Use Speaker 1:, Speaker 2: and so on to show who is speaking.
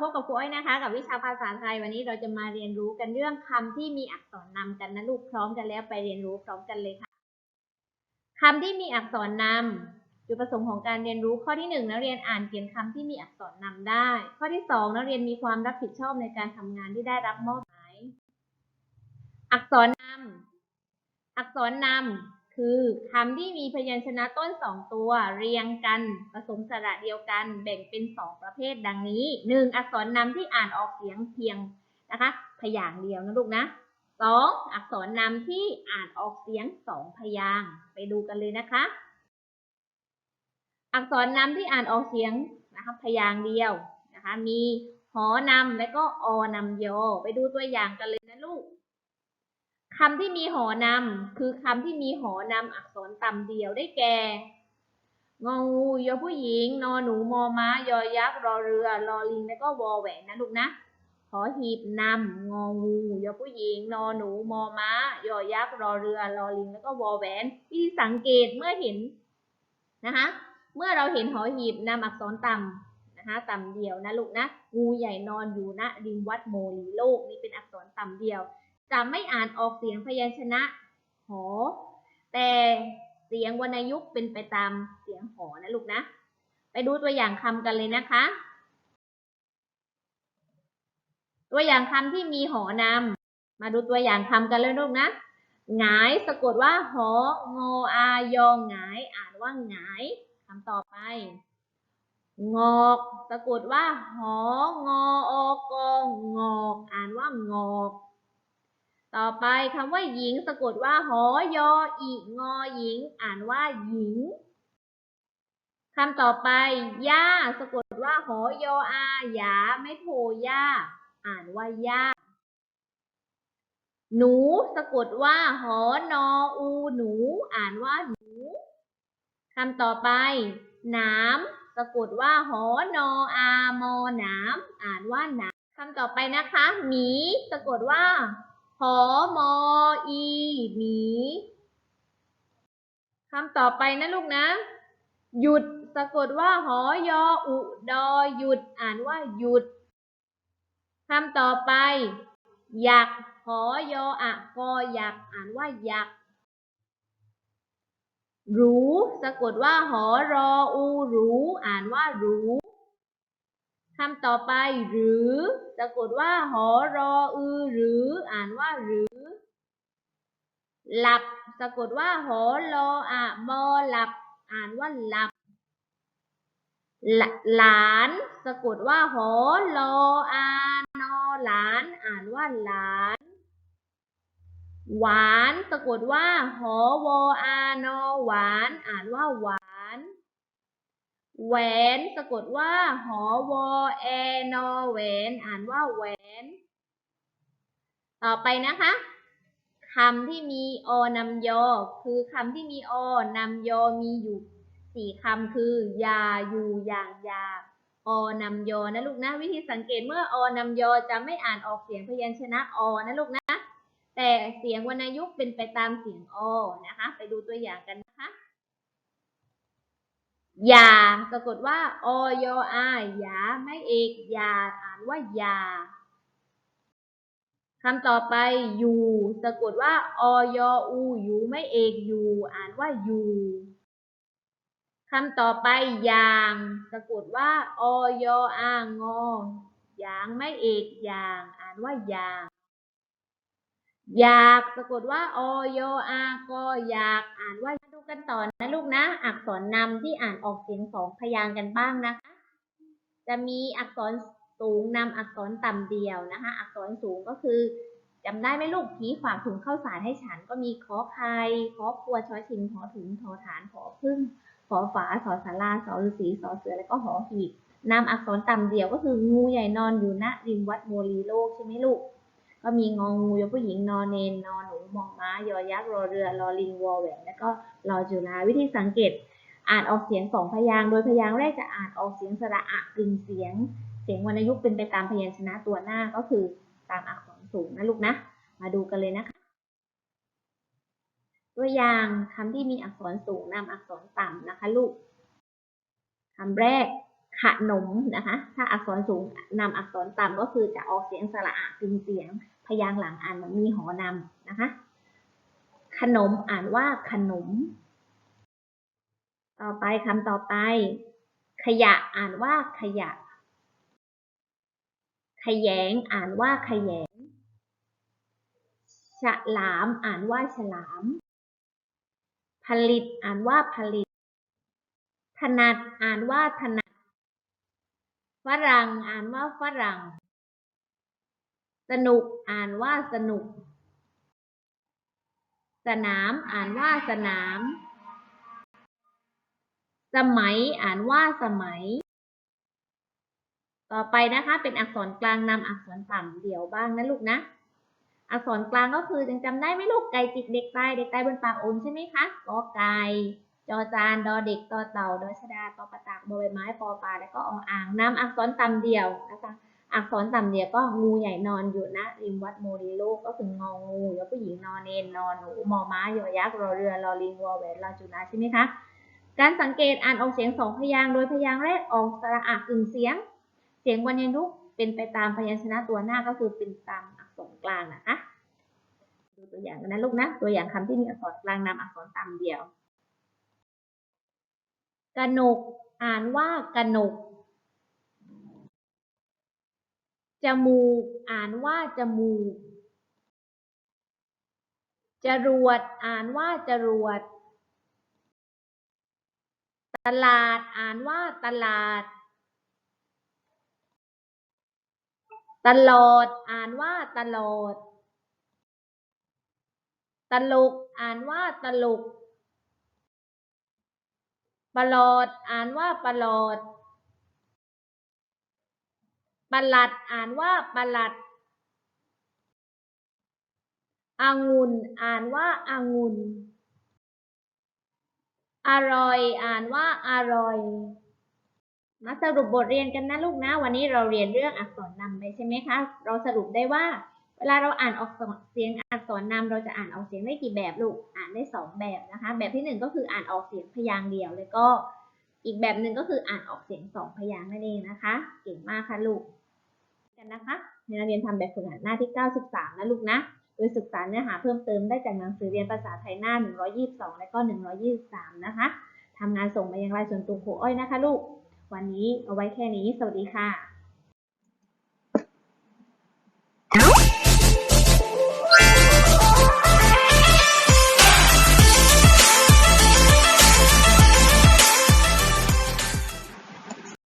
Speaker 1: พบกับครูอ้อยนะคะ กับวิชาภาษาไทยวันนี้เราจะมาเรียนรู้กันเรื่องคำที่มีอักษรนำกันนะลูกพร้อมกันแล้วไปเรียนรู้พร้อมกันเลยค่ะคำที่มีอักษรนำจุดประสงค์ของการเรียนรู้ข้อที่หนึ่งนักเรียนอ่านเขียนคำที่มีอักษรนำได้ ข้อที่สองนักเรียนมีความรับผิดชอบในการทำงานที่ได้รับมอบหมายอักษรนำอักษรนำ คือคำที่มีพยัญชนะต้นสองตัวเรียงกันผสมสระเดียวกันแบ่งเป็นสองประเภทดังนี้หนึ่งอักษรนำที่อ่านออกเสียงเพียงนะคะ พยางเดียวนะลูกนะสองอักษรนำที่อ่านออกเสียงสองพยางไปดูกันเลยนะคะ อักษรนำที่อ่านออกเสียงนะคะพยางเดียวนะคะ มีหอนำและก็อนำโยไปดูตัวอย่างกันเลย คำที่มีหอนำคือคำที่มีหอนำอักษรต่ำเดียวได้แก่ งองูยอผู้หญิง นอหนูมอม้ายอยักษ์รอเรือรอลิงแล้วก็วอแหวนนะลูกนะขอหีบนำงองูยอผู้หญิง นอหนู มอม้า ยอยักษ์ รอเรือ รอลิง แล้วก็วอแหวน ที่สังเกตเมื่อเห็นนะคะ เมื่อเราเห็นหอหีบนำอักษรต่ำนะคะ ต่ำเดียวนะลูกนะ งูใหญ่นอนอยู่ณริมวัดโมลีโลก นี่เป็นอักษรต่ำเดียว จะไม่อ่านออกเสียงพยัญชนะหอ แต่เสียงวรรณยุกต์เป็นไปตามเสียงหอนะลูกนะ ไปดูตัวอย่างคำกันเลยนะคะ ตัวอย่างคำที่มีหอนำมาดูตัวอย่างคำกันเลยลูกนะหงายสะกดว่าหองออายองหงายอ่านว่าหงายคำต่อไป งอกสะกดว่าหองออกองงอก อ่านว่างอก ต่อไปคำว่าหญิงสะกดว่าหอยออีงอหญิง อ่านว่าหญิงคำต่อไปย่าสะกดว่าหอยออาหยาไม่โทย่าอ่านว่าย่าหนูสะกดว่าหอนออูหนู อ่านว่าหนูคำต่อไปนามสะกดว่าหอนออามอนามอ่านว่านามคำต่อไปนะคะหมีสะกดว่า หอมออีหมีคำต่อไปนะลูกนะ หยุดสะกดว่าหอยออุดอหยุดอ่านว่าหยุดคำต่อไปหยักหอยออะกอหยักอ่านว่าหยักหรูสะกดว่าหอรออูหรูอ่านว่าหรู คำต่อไปหรือสะกดว่าหอรออือหรืออ่านว่าหรือ หลับสะกดว่าหอรออะมอหลับ อ่านว่าหลับ หลานสะกดว่าหอรออานอหลาน อ่านว่าหลาน หวานสะกดว่าหอวออานอหวาน อ่านว่าหวาน แหวนสะกดว่า หอวอแอนอแหวนอ่านว่าแหวน ต่อไปนะคะคำที่มีอนำยอ คือคำที่มีอนำยอมีอยู่สี่คำคือยาอยู่อย่างยาอนำยอนะลูกนะ วิธีสังเกตเมื่ออนำยอจะไม่อ่านออกเสียงพยัญชนะอนะลูกนะ แต่เสียงวรรณยุกต์เป็นไปตามเสียงอนะคะ ไปดูตัวอย่างกันนะคะ ยาสะกดว่าอยอยาไม่เอกยาอ่านว่ายาคำต่อไปอยู่สะกดว่าอยอูอยู่ไม่เอกอยู่อ่านว่าอยู่คำต่อไปยางสะกดว่าอยอางอยางไม่เอกยางอ่านว่ายางอยากสะกดว่าอยอากออยากอ่านว่า กันต่อนะลูกนะ อักษรนำที่อ่านออกเสียงสองพยางค์กันบ้างนะคะ จะมีอักษรสูงนำอักษรต่ำเดียวนะคะ อักษรสูงก็คือจำได้ไหมลูกผีฝากถุงข้าวสารให้ฉันก็มีขอไข่ขอครัวชอชิงขอถุงทอฐานขอพึ่งขอฝาสอสาราสอฤาษีสอเสือแล้วก็หอหีบนำอักษรต่ำเดียวก็คืองูใหญ่นอนอยู่ณริมวัดโมลีโลกใช่ไหมลูก ก็มีงองูยผู้หญิงนอนเนนนอนหนูมองม้ายอยักษ์รอเรือรอลิงวอแหวนแล้วก็รอจุฬาวิธีสังเกตอ่านออกเสียงสองพยางโดยพยางแรกจะอ่านออกเสียงสระอะกึ่งเสียง เสียงวรรณยุกต์เป็นไปตามพยัญชนะตัวหน้าก็คือตามอักษรสูงนะลูกนะ มาดูกันเลยนะคะ ตัวอย่างคำที่มีอักษรสูงนำอักษรต่ำนะคะลูกคำแรก ขนมนะคะ ถ้าอักษรสูงนำอักษรต่ำก็คือจะออกเสียงสระอะกึ่งเสียง พยางค์หลังอ่านเหมันมีหอนำนะคะ ขนมอ่านว่าขนม ต่อไปคำต่อไป ขยะอ่านว่าขยะ ขยงอ่านว่าขยง ฉลามอ่านว่าฉลาม ผลิตอ่านว่าผลิต ถนัดอ่านว่าถนัด ฝรั่งอ่านว่าฝรั่ง สนุกอ่านว่าสนุก สนามอ่านว่าสนาม สมัยอ่านว่าสมัย ต่อไปนะคะเป็นอักษรกลางนำอักษรต่ำเดี่ยวบ้างนะลูกนะ อักษรกลางก็คือยังจำได้ไหมลูกไก่จิกเด็กตายเด็กตายบนปากโอนใช่ไหมคะกอไก่ จอจานดอเด็กตอเต่าดอชดาตอประตักบอใบไม้ปอปลาแล้วก็ออ่างนำอักษรต่ำเดี่ยวนะคะอักษรต่ำเดี่ยวก็งูใหญ่นอนอยู่นะริมวัดโมเดโลก็คืององูแล้วผู้หญิงนอนเนนนอนหนูมอม้ายอยักษ์รอเรือรอลิงวอแหวนรอจุฬาใช่ไหมคะการสังเกตอ่านออกเสียงสองพยางค์โดยพยางค์แรกออกสระอะกึ่งเสียง เสียงวรรณยุกเป็นไปตามพยัญชนะตัวหน้าก็คือเป็นตามอักษรกลางนะคะดูตัวอย่างกันนะลูกนะตัวอย่างคำที่มีอักษรกลางนำอักษรต่ำเดียว กนก อ่านว่ากนก จมูก อ่านว่าจมูก จรวด อ่านว่าจรวด ตลาด อ่านว่าตลาด ตลอด อ่านว่าตลอด ตลก อ่านว่าตลก ประหลอด อ่านว่าประหลอดประหลัด อ่านว่าประหลัดองุ่น อ่านว่าอางุ่น อร่อย อ่านว่าอร่อย มาสรุปบทเรียนกันนะลูกนะ วันนี้เราเรียนเรื่องอักษรนำไปใช่ไหมคะ เราสรุปได้ว่า เวลาเราอ่านออกเสียงอักษรนำเราจะอ่านออกเสียงได้กี่แบบลูก อ่านได้สองแบบนะคะ แบบที่หนึ่งก็คืออ่านออกเสียงพยางค์เดียว แล้วก็อีกแบบหนึ่งก็คืออ่านออกเสียงสองพยางค์นั่นเองนะคะ เก่งมากค่ะลูก กันนะคะในนักเรียนทำแบบฝึกหัดหน้าที่ 93 นะลูกนะ โดยศึกษาเนื้อหาเพิ่มเติมได้จากหนังสือเรียนภาษาไทยหน้า 122 และก็ 123 นะคะทำงานส่งมายังไลน์ส่วนตัวครูอ้อยนะคะ ลูก วันนี้เอาไว้แค่นี้ สวัสดีค่ะ